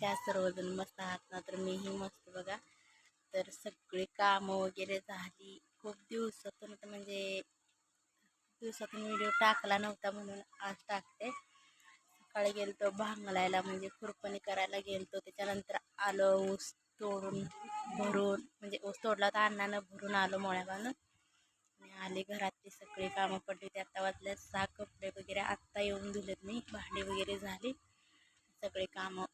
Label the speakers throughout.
Speaker 1: कसे आहात सर्वजण मस्त आहात ना तर मीही मस्त बघा. तर सगळी कामं वगैरे झाली. खूप दिवसातून म्हणजे दिवसातून व्हिडिओ टाकला नव्हता म्हणून आज टाकते. सकाळी गेलतो भांगलायला म्हणजे खुरपणी करायला गेलतो. त्याच्यानंतर आलो ऊस तोडून भरून म्हणजे ऊस तोडला तर अण्णानं भरून आलो मोळ्या घालून आणि आले घरातली सगळी कामं पडली ते आत्ता वाजल्या सहा कपडे वगैरे आत्ता येऊन दिलेत मी भांडी वगैरे झाली. सगळे कामं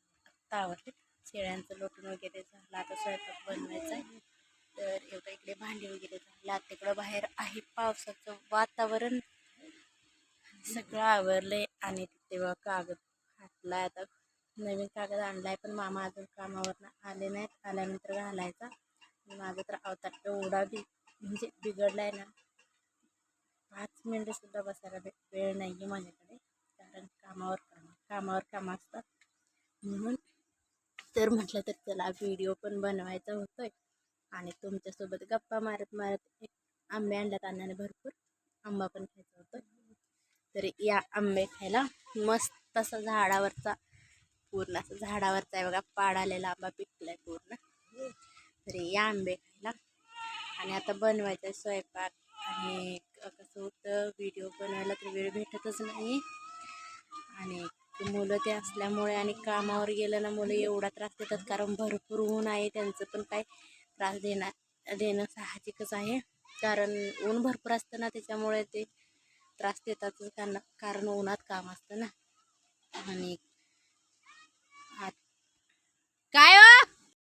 Speaker 1: आत्ता आवडले शेळ्यांचं लोटून वगैरे झालं. आता स्वयंपाक बनवायचा आहे. तर एवढं इकडे भांडी वगैरे झालं. आता तिकडं बाहेर आहे पावसाचं वातावरण. सगळं आवरलंय आणि तेव्हा कागद घातलाय आता नवीन कागद आणलाय पण मामा अजून कामावरनं आले नाहीत. आल्यानंतर घालायचा. माझं तर अवतार एवढा बी म्हणजे बिघडलाय ना. पाच मिनटं सुद्धा बसायला वेळ नाही आहे माझ्याकडे. कारण कामावर काम कामावर काम असतात. म्हणून तर म्हटलं तर त्याला व्हिडिओ पण बनवायचा होतोय. आणि तुमच्यासोबत गप्पा मारत मारत आंबे आणल्यात अन्नाने भरपूर. आंबा पण खायचा होतो तर या आंबे खायला मस्त असा झाडावरचा पूर्ण असं झाडावरचा आहे बघा पाड आलेला आंबा पिकलाय पूर्ण. तर या आंबे खायला. आणि आता बनवायचा आहे स्वयंपाक. आणि कसं होतं व्हिडिओ बनवायला तर वेळ भेटतच नाही. आणि मुलं ते असल्यामुळे आणि कामावर गेलं ना मुलं एवढा त्रास देतात. कारण भरपूर ऊन आहे त्यांचं पण काय त्रास देणार देणं साहजिकच आहे. कारण ऊन भरपूर असतं ना त्याच्यामुळे ते त्रास देतातच कारण कारण उन्हात काम असतं ना. आणि